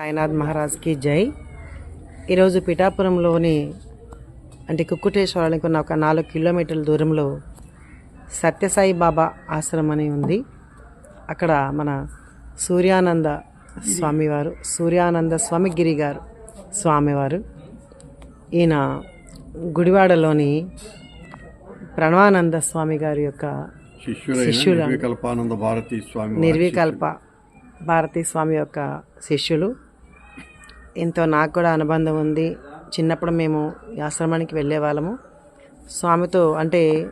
సాయినాథ్ మహారాజ్కి జై. ఈరోజు పిఠాపురంలోని అంటే కుక్కుటేశ్వరానికి ఉన్న ఒక నాలుగు కిలోమీటర్ల దూరంలో సత్యసాయి బాబా ఆశ్రమం అని ఉంది. అక్కడ మన సూర్యానంద స్వామివారు సూర్యానంద స్వామి గిరి స్వామివారు. ఈయన గుడివాడలోని ప్రణవానంద స్వామి గారి యొక్క శిష్యులైన శిష్యుల. నిర్వికల్పానంద భారతీ స్వామి వారి నిర్వికల్ప భారతీ స్వామి యొక్క శిష్యులు. ఎంతో నాకు కూడా అనుబంధం ఉంది. చిన్నప్పుడు మేము ఈ ఆశ్రమానికి వెళ్ళే వాళ్ళము. స్వామితో అంటే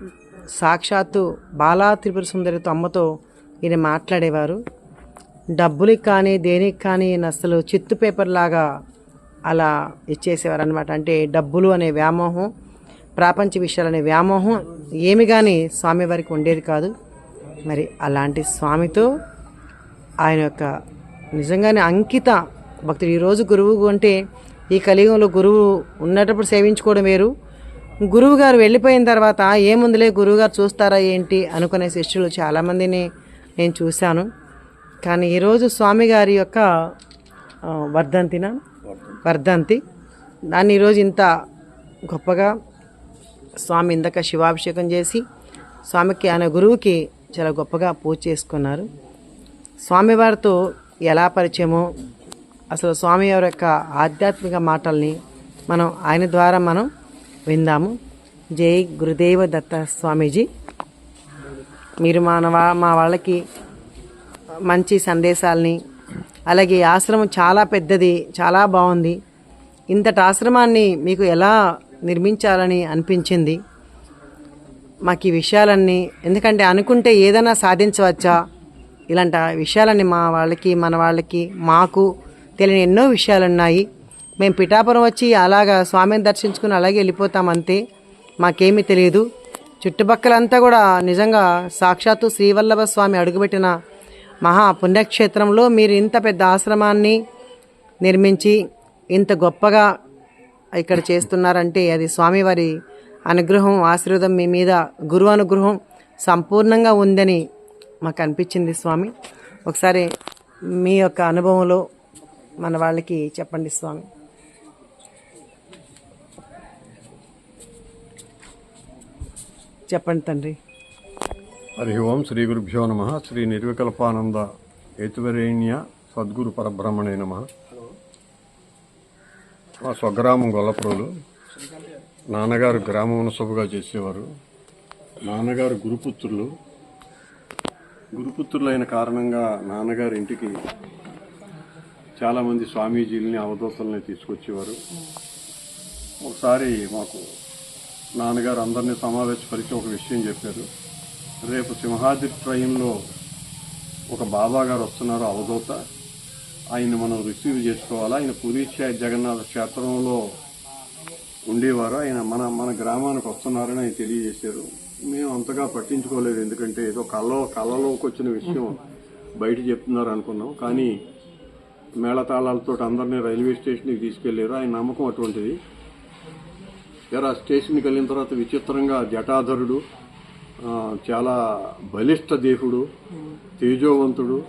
సాక్షాత్తు బాలా త్రిపుర సుందరితో అమ్మతో ఈయన మాట్లాడేవారు. డబ్బులకి కానీ దేనికి కానీ అసలు చిత్తు పేపర్ లాగా అలా ఇచ్చేసేవారు అనమాట అంటే డబ్బులు అనే వ్యామోహం ప్రాపంచ విషయాలు అనే వ్యామోహం ఏమి కానీ స్వామివారికి ఉండేది కాదు. మరి అలాంటి స్వామితో ఆయన యొక్క నిజంగానే అంకిత భక్తుడు ఈరోజు గురువు అంటే ఈ కలియుగంలో గురువు ఉన్నప్పుడు సేవించుకోవడం వేరు. గురువు గారు వెళ్ళిపోయిన తర్వాత ఏముందిలే గురువు గారు చూస్తారా ఏంటి అనుకునే శిష్యులు చాలామందిని నేను చూశాను. కానీ ఈరోజు స్వామి గారి యొక్క వర్ధంతిన? వర్ధంతి. దాన్ని ఈరోజు ఇంత గొప్పగా స్వామి ఇందాక శివాభిషేకం చేసి స్వామికి ఆయన గురువుకి చాలా గొప్పగా పూజ చేసుకున్నారు. స్వామివారితో ఎలా పరిచయమో అసలు స్వామి వారి యొక్క ఆధ్యాత్మిక మాటల్ని మనం ఆయన ద్వారా మనం విందాము. జై గురుదేవ దత్త స్వామీజీ. మీరు మానవ మా వాళ్ళకి మంచి సందేశాలని అలాగే ఈ ఆశ్రమం చాలా పెద్దది చాలా బాగుంది. ఇంతటి ఆశ్రమాన్ని మీకు ఎలా నిర్మించాలని అనిపించింది? మాకు ఈ విషయాలన్నీ ఎందుకంటే అనుకుంటే ఏదైనా సాధించవచ్చా? ఇలాంటి విషయాలన్నీ మా వాళ్ళకి మన వాళ్ళకి మాకు తెలియని ఎన్నో విషయాలు ఉన్నాయి మేము పిఠాపురం వచ్చి అలాగా స్వామిని దర్శించుకుని అలాగే వెళ్ళిపోతాం అంతే మాకేమీ తెలియదు. చుట్టుపక్కలంతా కూడా నిజంగా సాక్షాత్తు శ్రీవల్లభ స్వామి అడుగుపెట్టిన మహా పుణ్యక్షేత్రంలో మీరు ఇంత పెద్ద ఆశ్రమాన్ని నిర్మించి ఇంత గొప్పగా ఇక్కడ చేస్తున్నారంటే అది స్వామివారి అనుగ్రహం ఆశీర్వాదం మీ మీద గురు అనుగ్రహం సంపూర్ణంగా ఉందని మాకు అనిపించింది స్వామి. ఒకసారి మీ యొక్క అనుభవంలో మన వాళ్ళకి చెప్పండి స్వామి. చెప్పండి తండ్రి. హరి ఓం శ్రీ గురుభ్యో నమ. శ్రీ నిర్వికల్పానంద ఏతువరేణ్య సద్గురు పరబ్రహ్మణే నమ. మా స్వగ్రామం గొల్లపురోలు. నాన్నగారు గ్రామ మునసభగా చేసేవారు. నాన్నగారు గురుపుత్రులు. గురుపుత్రులైన కారణంగా నాన్నగారి ఇంటికి చాలామంది స్వామీజీలని అవధూతల్ని తీసుకొచ్చేవారు. ఒకసారి మాకు నాన్నగారు అందరినీ సమావేశపరిచి ఒక విషయం చెప్పారు. రేపు సింహాద్రి ట్రైన్లో ఒక బాబా గారు వస్తున్నారు అవధూత. ఆయన మనం రిసీవ్ చేసుకోవాలా? ఆయన పురీక్ష జగన్నాథ క్షేత్రంలో ఉండేవారు. ఆయన మన మన గ్రామానికి వస్తున్నారని ఆయన తెలియజేశారు. మేము అంతగా పట్టించుకోలేదు ఎందుకంటే ఏదో కళ కళలోకి వచ్చిన విషయం బయట చెప్తున్నారు అనుకున్నాం. కానీ మేళతాళాలతో అందరినీ రైల్వే స్టేషన్కి తీసుకెళ్ళారు. ఆయన నమ్మకం అటువంటిది. ఎరా స్టేషన్కి వెళ్ళిన తర్వాత విచిత్రంగా జటాధరుడు చాలా బలిష్ట దేహుడు తేజోవంతుడు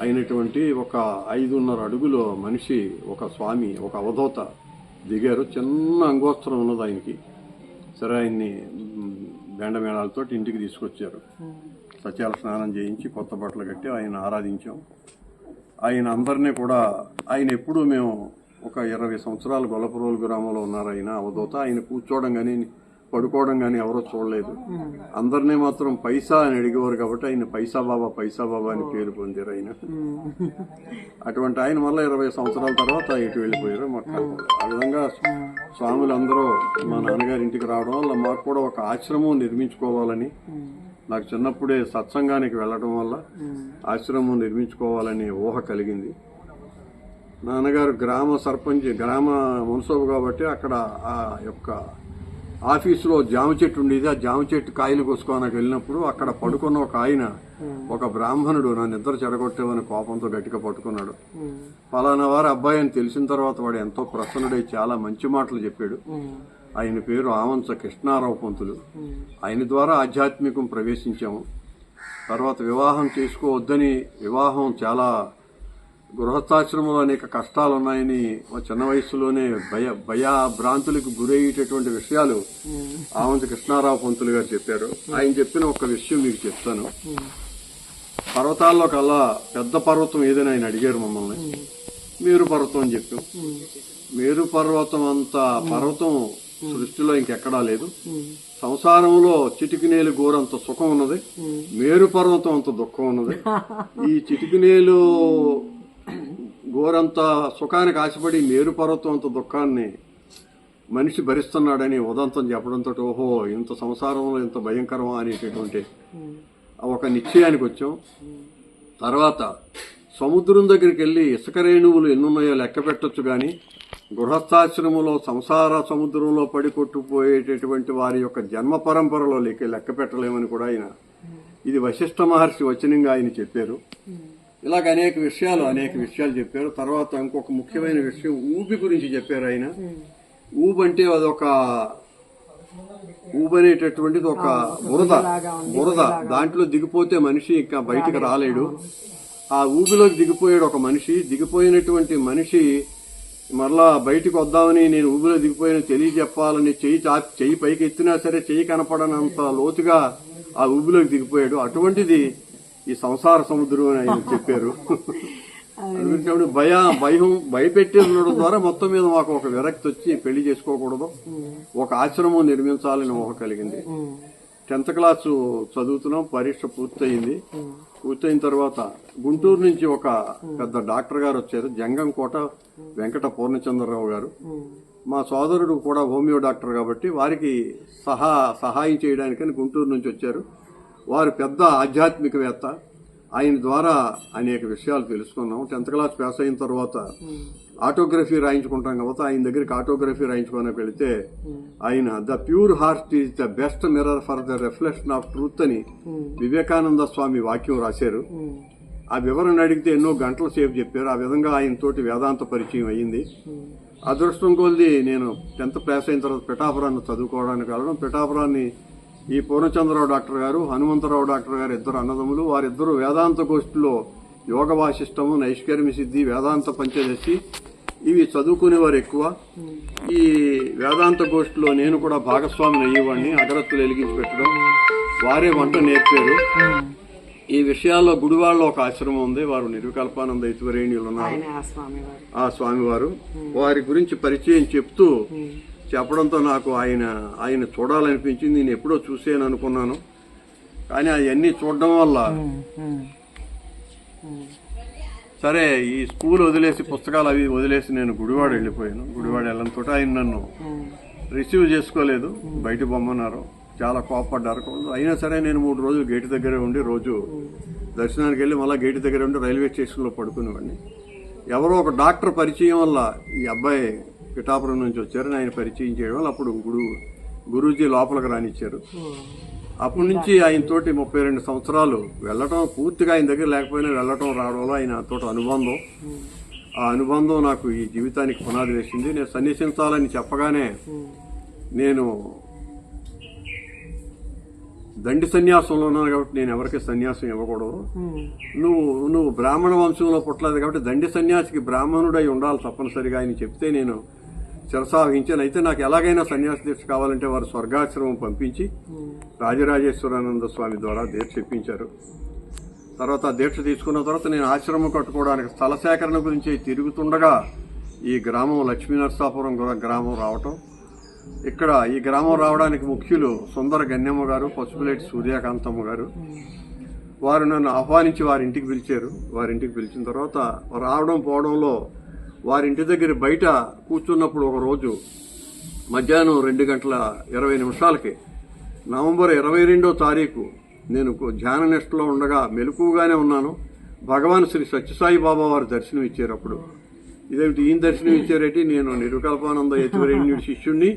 అయినటువంటి ఒక ఐదున్నర అడుగులో మనిషి ఒక స్వామి ఒక అవధూత దిగారు. చిన్న అంగోస్త్రం ఉన్నది ఆయనకి. సరే ఆయన్ని బెండమేళాలతో ఇంటికి తీసుకొచ్చారు. సత్యాల స్నానం చేయించి కొత్త బట్టలు కట్టి ఆయన ఆరాధించాం. ఆయన అందరినీ కూడా ఆయన ఎప్పుడూ మేము ఒక ఇరవై సంవత్సరాలు గొల్లపురోలు గ్రామంలో ఉన్నారు ఆయన అవధూత. ఆయన కూర్చోవడం కానీ పడుకోవడం కానీ ఎవరో చూడలేదు. అందరినీ మాత్రం పైసా అని అడిగేవారు కాబట్టి ఆయన పైసా బాబా పైసా బాబా అని పేరు పొందారు ఆయన. అటువంటి ఆయన మళ్ళీ ఇరవై సంవత్సరాల తర్వాత ఇటు వెళ్ళిపోయారు. మాకు ఆ విధంగా స్వాములు అందరూ మా నాన్నగారి ఇంటికి రావడం వల్ల మాకు కూడా ఒక ఆశ్రమం నిర్మించుకోవాలని నాకు చిన్నప్పుడే సత్సంగానికి వెళ్ళడం వల్ల ఆశ్రమం నిర్మించుకోవాలని ఊహ కలిగింది. నాన్నగారు గ్రామ సర్పంచ్ గ్రామ మున్సబు కాబట్టి అక్కడ ఆ యొక్క ఆఫీసులో జామ చెట్టు ఉండేది. ఆ జామ చెట్టు కాయలు కోసుకోనకు వెళ్ళినప్పుడు అక్కడ పడుకున్న ఒక ఆయన ఒక బ్రాహ్మణుడు నా నిద్ర చెడగొట్టామని కోపంతో గట్టిగా పట్టుకున్నాడు పలానా వారి అబ్బాయి అని తెలిసిన తర్వాత వాడు ఎంతో ప్రసన్నుడై చాలా మంచి మాటలు చెప్పాడు. ఆయన పేరు ఆమంచ కృష్ణారావు పంతులు. ఆయన ద్వారా ఆధ్యాత్మికం ప్రవేశించాము. తర్వాత వివాహం చేసుకోవద్దని వివాహం చాలా గృహస్థాశ్రమంలో అనేక కష్టాలు ఉన్నాయని మా చిన్న వయసులోనే భయ భయ భ్రాంతులకు గురయ్యేటటువంటి విషయాలు ఆవంతి కృష్ణారావు పంతులు గారు చెప్పారు. ఆయన చెప్పిన ఒక విషయం మీకు చెప్తాను. పర్వతాల్లో కల్లా పెద్ద పర్వతం ఏదైనా ఆయన అడిగారు మమ్మల్ని. మేరు పర్వతం అని చెప్పాం. మేరు పర్వతం అంత పర్వతం సృష్టిలో ఇంకెక్కడా లేదు. సంసారంలో చిటికినేలు గోరంత సుఖం ఉన్నది. మేరు పర్వతం అంత దుఃఖం ఉన్నది. ఈ చిటికినేలు గోరంత సుఖానికి ఆశపడి మేరు పర్వతం అంత దుఃఖాన్ని మనిషి భరిస్తున్నాడని ఉదంతం చెప్పడంతో ఓహో ఇంత సంసారంలో ఇంత భయంకరమా అనేటటువంటి ఒక నిశ్చయానికి వచ్చాం. తర్వాత సముద్రం దగ్గరికి వెళ్ళి ఇసుక రేణువులు ఎన్నున్నాయో లెక్క పెట్టొచ్చు కానీ గృహస్థాశ్రమంలో సంసార సముద్రంలో పడి కొట్టుపోయేటటువంటి వారి యొక్క జన్మ పరంపరలో లెక్క లెక్క పెట్టలేమని కూడా ఆయన ఇది వశిష్ఠ మహర్షి వచనంగా ఆయన చెప్పారు. ఇలాగ అనేక విషయాలు అనేక విషయాలు చెప్పారు. తర్వాత ఇంకొక ముఖ్యమైన విషయం ఊబి గురించి చెప్పారు ఆయన. ఊబి అంటే అదొక ఊబి అనేటటువంటిది ఒక బురద బురద. దాంట్లో దిగిపోతే మనిషి ఇంకా బయటికి రాలేడు. ఆ ఊబిలోకి దిగిపోయాడు ఒక మనిషి. దిగిపోయినటువంటి మనిషి మరలా బయటికి వద్దామని నేను ఊబిలో దిగిపోయిన తెలియజెప్పాలని చెయ్యి చెయ్యి పైకి ఎత్తినా సరే చెయ్యి కనపడనంత లోతుగా ఆ ఊబిలోకి దిగిపోయాడు. అటువంటిది ఈ సంసార సముద్రం అని ఆయన చెప్పారు. అందుకని భయ భయం భయపెట్టి ఉండడం ద్వారా మొత్తం మీద మాకు ఒక విరక్తి వచ్చి పెళ్ళి చేసుకోకూడదు. ఒక ఆశ్రమం నిర్మించాలని ఊహ కలిగింది. టెన్త్ క్లాస్ చదువుతున్నాం పరీక్ష పూర్తయింది. పూర్తయిన తర్వాత గుంటూరు నుంచి ఒక పెద్ద డాక్టర్ గారు వచ్చారు జంగం కోట వెంకట పూర్ణచంద్రరావు గారు. మా సోదరుడు కూడా హోమియో డాక్టర్ కాబట్టి వారికి సహా సహాయం చేయడానికని గుంటూరు నుంచి వచ్చారు. వారు పెద్ద ఆధ్యాత్మికవేత్త. ఆయన ద్వారా అనేక విషయాలు తెలుసుకున్నాం. టెన్త్ క్లాస్ పాస్ అయిన తర్వాత ఆటోగ్రఫీ రాయించుకుంటాం కాబట్టి ఆయన దగ్గరికి ఆటోగ్రఫీ రాయించుకోడానికి వెళితే ఆయన the pure heart is the best mirror for the reflection of truth అని వివేకానంద స్వామి వాక్యం రాశారు. ఆ వివరణ అడిగితే ఎన్నో గంటల సేపు చెప్పారు. ఆ విధంగా ఆయన తోటి వేదాంత పరిచయం అయ్యింది. అదృష్టం కొలిది నేను టెన్త్ పాస్ అయిన తర్వాత పిఠాపురాన్ని చదువుకోవడానికి వెళ్ళడం. పిఠాపురాన్ని ఈ పూర్ణచంద్రరావు డాక్టర్ గారు హనుమంతరావు డాక్టర్ గారు ఇద్దరు అన్నదమ్ములు వారిద్దరు వేదాంత గోష్ఠిలో యోగ వాసిష్టము నైష్కర్మి సిద్ధి వేదాంత పంచదశి ఇవి చదువుకునేవారు ఎక్కువ. ఈ వేదాంత గోష్ఠిలో నేను కూడా భాగస్వామిని అయ్యేవాడిని అగరత్తులు వెలిగించి పెట్టడం వారే వంట నేర్పారు. ఈ విషయాల్లో గుడివాడలో ఒక ఆశ్రమం ఉంది వారు నిర్వికల్పానంద ఇతువరేణ్యులు ఉన్నారు. ఆ స్వామివారు. వారి గురించి పరిచయం చెప్తూ చెప్పడంతో నాకు ఆయన ఆయన చూడాలనిపించింది. నేను ఎప్పుడో చూసాను అనుకున్నాను. కానీ అవన్నీ చూడడం వల్ల సరే ఈ స్కూల్ వదిలేసి పుస్తకాలు అవి వదిలేసి నేను గుడివాడ వెళ్ళిపోయాను. గుడివాడ వెళ్ళడంతో ఆయన నన్ను రిసీవ్ చేసుకోలేదు. బయట బొమ్మన్నారు. చాలా కోపడ్డారు అయినా సరే నేను మూడు రోజులు గేటు దగ్గరే ఉండి రోజు దర్శనానికి వెళ్ళి మళ్ళీ గేటు దగ్గర ఉండి రైల్వే స్టేషన్లో పడుకునేవాడిని. ఎవరో ఒక డాక్టర్ పరిచయం వల్ల ఈ అబ్బాయి పిఠాపురం నుంచి వచ్చారు. ఆయన పరిచయం చేయడం వల్ల అప్పుడు గురు గురూజీ లోపలికి రానిచ్చారు. అప్పటి నుంచి ఆయన తోటి ముప్పై రెండు సంవత్సరాలు వెళ్ళటం పూర్తిగా ఆయన దగ్గర లేకపోయినా వెళ్ళటం రావడంలో ఆయన తోటి అనుబంధం. ఆ అనుబంధం నాకు ఈ జీవితానికి పునాది వేసింది. నేను సన్నిహించాలని చెప్పగానే నేను దండి సన్యాసంలో ఉన్నాను కాబట్టి నేను ఎవరికి సన్యాసం ఇవ్వకూడదు. నువ్వు నువ్వు బ్రాహ్మణ వంశంలో పుట్టలేదు కాబట్టి దండి సన్యాసికి బ్రాహ్మణుడై ఉండాలి తప్పనిసరిగా ఆయన చెప్తే నేను శిరసావహించాను అయితే నాకు ఎలాగైనా సన్యాస దీక్ష కావాలంటే వారు స్వర్గాశ్రమం పంపించి రాజరాజేశ్వరానంద స్వామి ద్వారా దీక్ష ఇప్పించారు. తర్వాత దీక్ష తీసుకున్న తర్వాత నేను ఆశ్రమం కట్టుకోవడానికి స్థల సేకరణ గురించి తిరుగుతుండగా ఈ గ్రామం లక్ష్మీనరసాపురం గ్రామం రావటం. ఇక్కడ ఈ గ్రామం రావడానికి ముఖ్యులు సుందర గన్యమ్మ గారు పసుపులేటి సూర్యకాంతమ్మ గారు. వారు నన్ను ఆహ్వానించి వారి ఇంటికి పిలిచారు. వారి ఇంటికి పిలిచిన తర్వాత రావడం పోవడంలో వారి ఇంటి దగ్గర బయట కూర్చున్నప్పుడు ఒక రోజు మధ్యాహ్నం రెండు గంటల ఇరవై నిమిషాలకి నవంబర్ ఇరవై రెండో తారీఖు నేను ధ్యాన నిష్టలో ఉండగా మెలకుగానే ఉన్నాను. భగవాన్ శ్రీ సత్యసాయి బాబా వారు దర్శనం ఇచ్చారు అప్పుడు ఇదేమిటి? ఈయన దర్శనం ఇచ్చారేంటి? నేను నిరుకల్పానంద యతివరేణ్యుడి శిష్యుణ్ణి.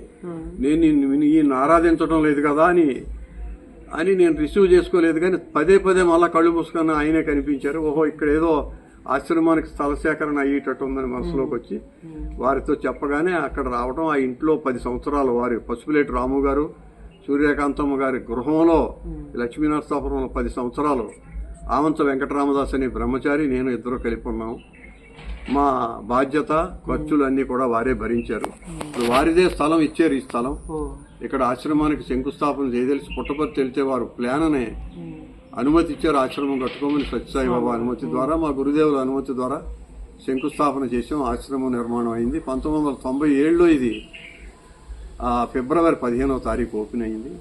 నేను ఈయన ఆరాధించడం లేదు కదా అని అని నేను రిసీవ్ చేసుకోలేదు కానీ పదే పదే మళ్ళా కళ్ళు మూసుకొని ఆయనే కనిపించారు. ఓహో ఇక్కడ ఏదో ఆశ్రమానికి స్థల సేకరణ అయ్యేటట్టు ఉందని మనసులోకి వచ్చి వారితో చెప్పగానే అక్కడ రావడం ఆ ఇంట్లో పది సంవత్సరాలు వారి పసుపులేటి రాము గారు సూర్యకాంతమ్మ గారి గృహంలో లక్ష్మీనరసాపురంలో పది సంవత్సరాలు ఆమంచ వెంకటరామదాస్ అనే బ్రహ్మచారి నేను ఇద్దరు కలిపి ఉన్నాము మా బాధ్యత ఖర్చులు అన్ని కూడా వారే భరించారు. ఇప్పుడు వారిదే స్థలం ఇచ్చారు ఈ స్థలం. ఇక్కడ ఆశ్రమానికి శంకుస్థాపన చేయదలిసి పుట్టపర్తి వెళ్తే వారు ప్లాన్ అనే అనుమతి ఇచ్చారు ఆశ్రమం కట్టుకోమని సత్యసాయిబాబా అనుమతి ద్వారా మా గురుదేవుల అనుమతి ద్వారా శంకుస్థాపన చేసాం ఆశ్రమం నిర్మాణం అయింది. పంతొమ్మిది వందల తొంభై ఏడులో ఇది ఆ, ఫిబ్రవరి పదిహేనవ తారీఖు ఓపెన్ అయింది.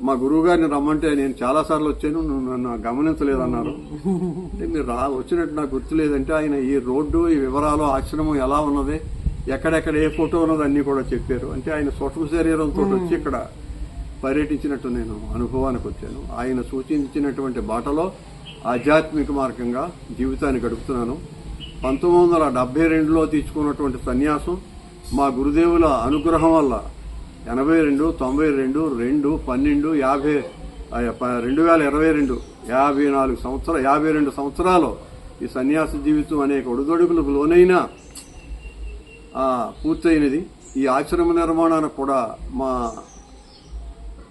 మా గురువు గారిని రమ్మంటే నేను చాలా సార్లు వచ్చాను నువ్వు నన్ను గమనించలేదన్నారు. అంటే మీరు రా వచ్చినట్టు నాకు గుర్తులేదంటే ఆయన ఈ రోడ్డు ఈ వివరాలు ఆశ్రమం ఎలా ఉన్నది ఎక్కడెక్కడ ఏ ఫోటో ఉన్నది అన్నీ కూడా చెప్పారు. అంటే ఆయన సూక్ష్మ శరీరంతో వచ్చి ఇక్కడ పర్యటించినట్టు నేను అనుభవానికి వచ్చాను. ఆయన సూచించినటువంటి బాటలో ఆధ్యాత్మిక మార్గంగా జీవితాన్ని గడుపుతున్నాను. పంతొమ్మిది వందల డెబ్బై రెండులో తీసుకున్నటువంటి సన్యాసం మా గురుదేవుల అనుగ్రహం వల్ల ఎనభై రెండు తొంభై రెండు రెండు పన్నెండు యాభై రెండు వేల ఇరవై రెండు యాభై నాలుగు సంవత్సరాలు యాభై రెండు సంవత్సరాలు ఈ సన్యాస జీవితం అనేక ఒడిదొడుకులకు లోనైనా పూర్తయినది. ఈ ఆశ్రమ నిర్మాణానికి కూడా మా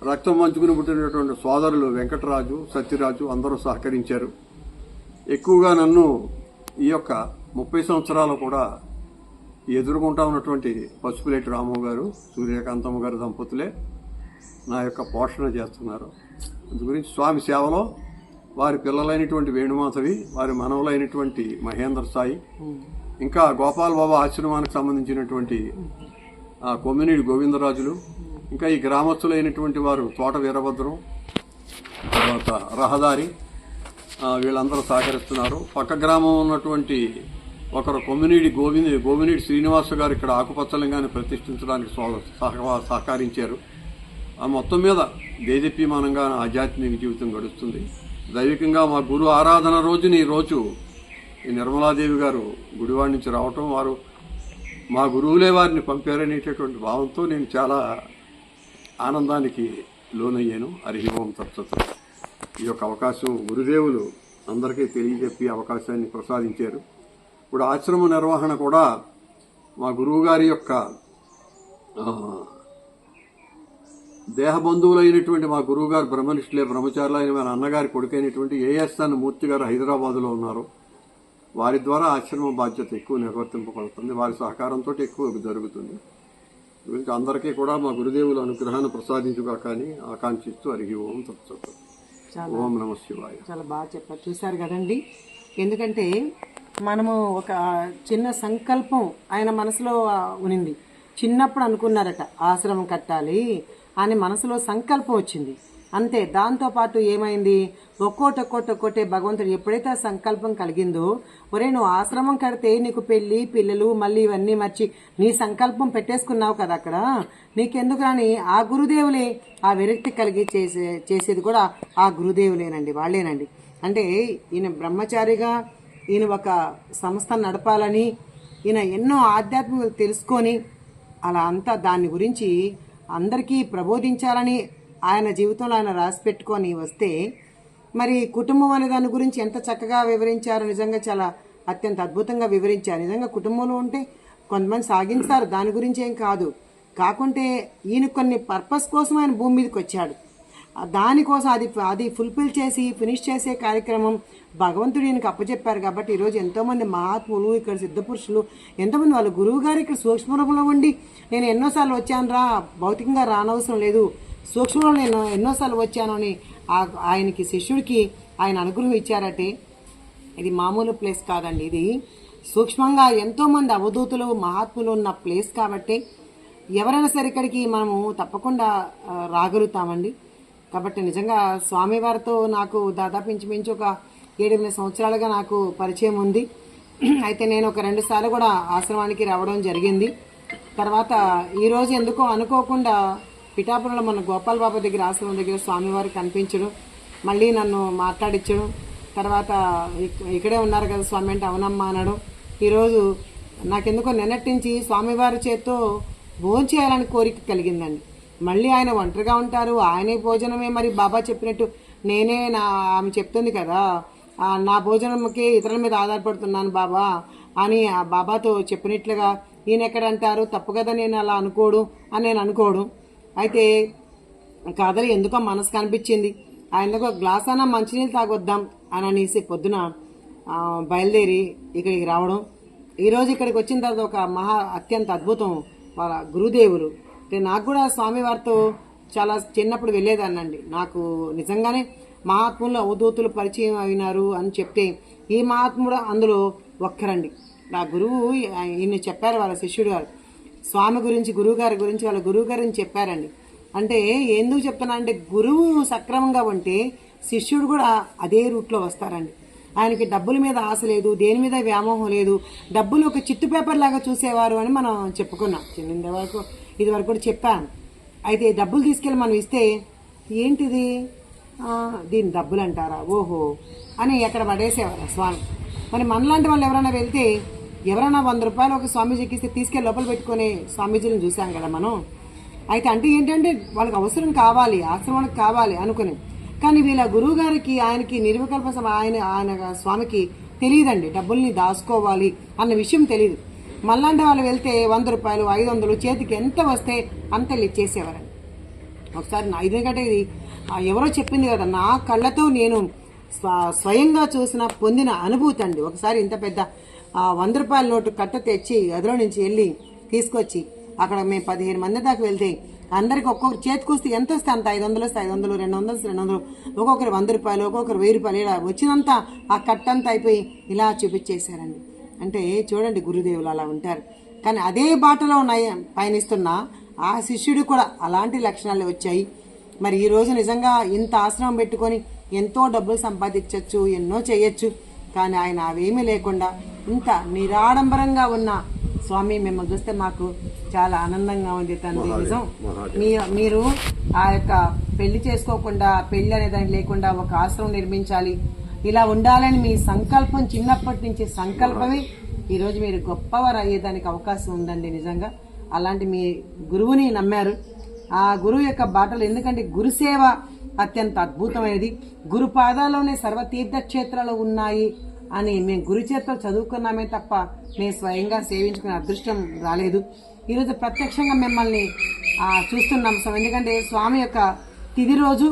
రక్తం మంచుకుని పుట్టినటువంటి సోదరులు వెంకటరాజు సత్యరాజు అందరూ సహకరించారు. ఎక్కువగా నన్ను ఈ యొక్క ముప్పై సంవత్సరాలు కూడా ఎదుర్కొంటా ఉన్నటువంటి పసుపులేటి రాము గారు సూర్యకాంతమ్మ గారు దంపతులే నా యొక్క పోషణ చేస్తున్నారు. అందుగురించి స్వామి సేవలో వారి పిల్లలైనటువంటి వేణుమాధవి వారి మనవలైనటువంటి మహేంద్ర సాయి ఇంకా గోపాల్ బాబా ఆశ్రమానికి సంబంధించినటువంటి ఆ, గోవిందరాజులు ఇంకా ఈ గ్రామస్తులైనటువంటి వారు తోట వీరభద్రం తర్వాత రహదారి వీళ్ళందరూ సహకరిస్తున్నారు. పక్క గ్రామం ఉన్నటువంటి ఒకరు కొమ్మినీడి గోవింద్ గోవినీడి శ్రీనివాస గారు ఇక్కడ ఆకుపచ్చలింగాన్ని ప్రతిష్ఠించడానికి సహ- సహకరించారు. ఆ మొత్తం మీద దేదీప్యమానంగా ఆధ్యాత్మిక జీవితం గడుస్తుంది. దైవికంగా మా గురు ఆరాధన రోజుని రోజు ఈ నిర్మలాదేవి గారు గుడివాడి నుంచి రావటం వారు మా గురువులే వారిని పంపారనేటటువంటి భావంతో నేను చాలా ఆనందానికి లోనయ్యాను. హరిహోం ఓం తత్సత్. ఈ యొక్క అవకాశం గురుదేవులు అందరికీ తెలియజెప్పి అవకాశాన్ని ప్రసాదించారు. ఇప్పుడు ఆశ్రమ నిర్వహణ కూడా మా గురువుగారి యొక్క దేహ బంధువులైనటువంటి మా గురువుగారు బ్రహ్మనిష్ఠులే బ్రహ్మచారులు అయిన మా అన్నగారి కొడుకైనటువంటి ఏఎస్ఎన్ మూర్తి గారు హైదరాబాద్లో ఉన్నారు. వారి ద్వారా ఆశ్రమ బాధ్యత ఎక్కువ నిర్వర్తింపబడుతుంది. వారి సహకారంతో ఎక్కువ జరుగుతుంది. గురించి అందరికీ కూడా మా గురుదేవుల అనుగ్రహాన్ని ప్రసాదించుగా కానీ ఆకాంక్షిస్తూ అరిగి ఓం తత్సత్. చాలా ఓం నమ శివాయ. చాలా బాగా చెప్పారు. చూశారు కదండి? ఎందుకంటే మనము ఒక చిన్న సంకల్పం ఆయన మనసులో ఉనింది. చిన్నప్పుడు అనుకున్నారట ఆశ్రమం కట్టాలి అని మనసులో సంకల్పం వచ్చింది. అంతే దాంతో పాటు ఏమైంది? ఒక్కోటి ఒక్కోటి ఒక్కోటే భగవంతుడు ఎప్పుడైతే ఆ సంకల్పం కలిగిందో ఒరే నువ్వు ఆశ్రమం కడితే నీకు పెళ్ళి పిల్లలు మళ్ళీ ఇవన్నీ మర్చి నీ సంకల్పం పెట్టేసుకున్నావు కదా అక్కడ? నీకెందుకు రాని? ఆ గురుదేవులే. ఆ విరక్తి కలిగి చేసే చేసేది కూడా ఆ గురుదేవులేనండి వాళ్ళేనండి. అంటే ఈయన బ్రహ్మచారిగా ఈయన ఒక సంస్థ నడపాలని ఈయన ఎన్నో ఆధ్యాత్మికలు తెలుసుకొని అలా అంతా దాని గురించి అందరికీ ప్రబోధించాలని ఆయన జీవితంలో ఆయన రాసి పెట్టుకొని వస్తే మరి కుటుంబం అనే దాని గురించి ఎంత చక్కగా వివరించారు నిజంగా చాలా అత్యంత అద్భుతంగా వివరించారు. నిజంగా కుటుంబంలో ఉంటే కొంతమంది సాగించారు. దాని గురించి ఏం కాదు. కాకుంటే ఈయన కొన్ని పర్పస్ కోసం ఆయన భూమి మీదకి వచ్చాడు. దానికోసం అది అది ఫుల్ఫిల్ చేసి ఫినిష్ చేసే కార్యక్రమం భగవంతుడు ఈయనకి అప్పచెప్పారు కాబట్టి ఈరోజు ఎంతోమంది మహాత్ములు ఇక్కడ సిద్ధపురుషులు ఎంతోమంది వాళ్ళ గురువు గారు ఇక్కడ సూక్ష్మరూపంలో ఉండి నేను ఎన్నోసార్లు వచ్చాను రా భౌతికంగా రానవసరం లేదు సూక్ష్మంలో నేను ఎన్నోసార్లు వచ్చాను అని ఆ- ఆయనకి శిష్యుడికి ఆయన అనుగ్రహం ఇచ్చారటే. ఇది మామూలు ప్లేస్ కాదండి ఇది. సూక్ష్మంగా ఎంతోమంది అవధూతులు మహాత్ములు ఉన్న ప్లేస్ కాబట్టి ఎవరైనా సరే ఇక్కడికి మనము తప్పకుండా రాగలుగుతామండి. కాబట్టి నిజంగా స్వామివారితో నాకు దాదాపు ఇంచుమించు ఒక ఏడెనిమిది సంవత్సరాలుగా నాకు పరిచయం ఉంది. అయితే నేను ఒక రెండు సార్లు కూడా ఆశ్రమానికి రావడం జరిగింది. తర్వాత ఈరోజు ఎందుకో అనుకోకుండా పిఠాపురంలో మన గోపాల్ బాబా దగ్గర ఆశ్రమం దగ్గర స్వామివారు కనిపించడం మళ్ళీ నన్ను మాట్లాడించడం తర్వాత ఇక్కడే ఉన్నారు కదా స్వామి అంటే అవునమ్మా అనడం. ఈరోజు నాకెందుకో నిన్నటి నుంచి స్వామివారి చేత్తో భోజనం చేయాలని కోరిక కలిగిందండి. మళ్ళీ ఆయన ఒంటరిగా ఉంటారు ఆయనే భోజనమే మరి బాబా చెప్పినట్టు నేనే నా ఆమె చెప్తుంది కదా నా భోజనంకి ఇతరుల మీద ఆధారపడుతున్నాను బాబా అని ఆ బాబాతో చెప్పినట్లుగా ఈయన ఎక్కడంటారు తప్పు కదా నేను అలా అనుకోడు అని నేను అనుకోడు. అయితే కథలు ఎందుకో మనసు కనిపించింది. ఆయనకు ఒక గ్లాస్ అన్న మంచినీళ్ళు తాగొద్దాం అని అనేసి పొద్దున బయలుదేరి ఇక్కడికి రావడం. ఈరోజు ఇక్కడికి వచ్చిన తర్వాత ఒక మహా అత్యంత అద్భుతం వాళ్ళ గురుదేవులు. నాకు కూడా స్వామివారితో చాలా చిన్నప్పుడు వెళ్ళేదాన్నండి. నాకు నిజంగానే మహాత్ములు అవధూతులు పరిచయం అయినారు అని చెప్తే ఈ మహాత్ముడు అందులో ఒక్కరండి. నా గురువు ఈయన చెప్పారు వాళ్ళ శిష్యుడు గారు. స్వామి గురించి గురువు గారి గురించి వాళ్ళ గురువు గారిని చెప్పారండి. అంటే ఎందుకు చెప్తున్నా అంటే గురువు సక్రమంగా ఉంటే శిష్యుడు కూడా అదే రూట్లో వస్తారండి. ఆయనకి డబ్బుల మీద ఆశ లేదు దేని మీద వ్యామోహం లేదు. డబ్బులు ఒక చిట్టు పేపర్ లాగా చూసేవారు అని మనం చెప్పుకున్నాం. చిన్న వరకు ఇది వరకు కూడా చెప్పాను అయితే డబ్బులు తీసుకెళ్ళి మనం ఇస్తే ఏంటిది? దీని డబ్బులు అంటారా? ఓహో అని ఎక్కడ పడేసేవారు స్వామి. మరి మనలాంటి వాళ్ళు ఎవరైనా వెళ్తే ఎవరైనా వంద రూపాయలు ఒక స్వామీజీకి ఇస్తే తీసుకెళ్ళి లోపల పెట్టుకునే స్వామీజీని చూసాం కదా మనం. అయితే అంటే ఏంటంటే వాళ్ళకి అవసరం కావాలి ఆశ్రమానికి కావాలి అనుకుని. కానీ వీళ్ళ గురువు గారికి ఆయనకి నిర్వికల్ప ఆయన ఆయన స్వామికి తెలియదండి. డబ్బుల్ని దాచుకోవాలి అన్న విషయం తెలియదు మళ్ళాంటి వాళ్ళు వెళ్తే వంద రూపాయలు ఐదు వందలు చేతికి ఎంత వస్తే అంత ఇచ్చేసేవారండి. ఒకసారి నా ఎందుకంటే ఇది ఎవరో చెప్పింది కదా నా కళ్ళతో నేను స్వ- స్వయంగా చూసిన పొందిన అనుభూతి అండి. ఒకసారి ఇంత పెద్ద ఆ, వంద రూపాయల నోటు కట్ట తెచ్చి గదిలో నుంచి వెళ్ళి తీసుకొచ్చి అక్కడ మేము పదిహేను మంది దాకా వెళ్తే అందరికి ఒక్కొక్కరు చేతికొస్తే ఎంత వస్తే అంత? ఐదు వందలు వస్తే ఐదు వందలు రెండు వందలు రెండు వందలు. ఒక్కొక్కరు వంద రూపాయలు ఒక్కొక్కరు వెయ్యి రూపాయలు. ఇలా వచ్చినంత ఆ కట్టంతా అయిపోయి ఇలా చూపించేశారండి. అంటే చూడండి గురుదేవులు అలా ఉంటారు. కానీ అదే బాటలో నయ పయనిస్తున్న ఆ శిష్యుడు కూడా అలాంటి లక్షణాలు వచ్చాయి. మరి ఈరోజు నిజంగా ఇంత ఆశ్రమం పెట్టుకొని ఎంతో డబ్బులు సంపాదించవచ్చు ఎన్నో చేయొచ్చు. కానీ ఆయన అవేమీ లేకుండా ఇంత నిరాడంబరంగా ఉన్న స్వామి మిమ్మల్ని చూస్తే మాకు చాలా ఆనందంగా ఉంది తండ్రి. నిజం? మీ- మీరు ఆ యొక్క పెళ్ళి చేసుకోకుండా పెళ్ళి అనే దానికి లేకుండా ఒక ఆశ్రమం నిర్మించాలి. ఇలా ఉండాలని మీ సంకల్పం చిన్నప్పటి నుంచి సంకల్పమే. ఈరోజు మీరు గొప్పవారు అయ్యేదానికి అవకాశం ఉందండి నిజంగా. అలాంటి మీ గురువుని నమ్మారు. ఆ గురువు యొక్క బాటలు ఎందుకంటే గురుసేవ అత్యంత అద్భుతమైనది. గురు పాదాల్లోనే సర్వ తీర్థక్షేత్రాలు ఉన్నాయి. అని మేము గురి చేత చదువుకున్నామే తప్ప మేము స్వయంగా సేవించుకునే అదృష్టం రాలేదు. ఈరోజు ప్రత్యక్షంగా మిమ్మల్ని చూస్తున్నాం స్వామి ఎందుకంటే స్వామి యొక్క తిది రోజు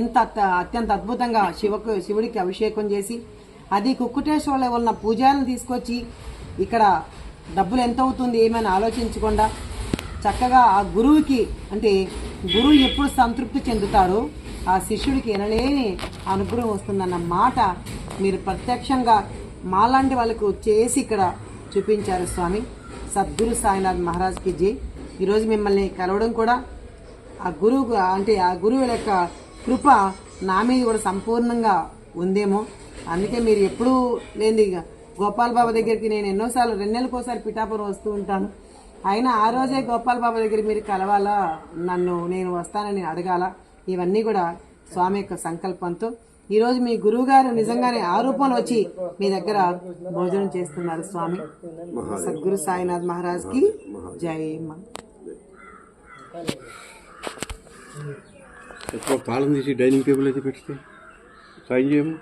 ఇంత అత్యంత అద్భుతంగా శివకు శివుడికి అభిషేకం చేసి అది కుక్కుటేశ్వర్లో ఉన్న పూజారిని తీసుకొచ్చి ఇక్కడ డబ్బులు ఎంత అవుతుంది ఏమైనా ఆలోచించకుండా చక్కగా ఆ గురువుకి అంటే గురువు ఎప్పుడు సంతృప్తి చెందుతాడో ఆ శిష్యుడికి ఎనలేని అనుగ్రహం వస్తుందన్న మాట మీరు ప్రత్యక్షంగా మాలాంటి వాళ్ళకు చేసి ఇక్కడ చూపించారు స్వామి. సద్గురు సాయినాథ్ మహారాజ్కి జీ. ఈరోజు మిమ్మల్ని కలవడం కూడా ఆ గురువు అంటే ఆ గురువు యొక్క కృప నా మీద కూడా సంపూర్ణంగా ఉందేమో. అందుకే మీరు ఎప్పుడూ లేని గోపాల్ బాబా దగ్గరికి నేను ఎన్నోసార్లు రెండు నెలలకు ఒకసారి పిఠాపురం వస్తూ ఉంటాను. అయినా ఆ రోజే గోపాల్ బాబా దగ్గర మీరు కలవాలా? నన్ను నేను వస్తానని అడగాల? ఇవన్నీ కూడా స్వామి యొక్క సంకల్పంతో ఈరోజు మీ గురువు గారు నిజంగానే ఆ రూపంలో వచ్చి మీ దగ్గర భోజనం చేస్తున్నారు స్వామి. సద్గురు సాయినాథ్ మహారాజ్కి జై మా ఎక్కువ తాళం తీసి డైనింగ్ టేబుల్ అయితే పెడితే సైన్ చేయము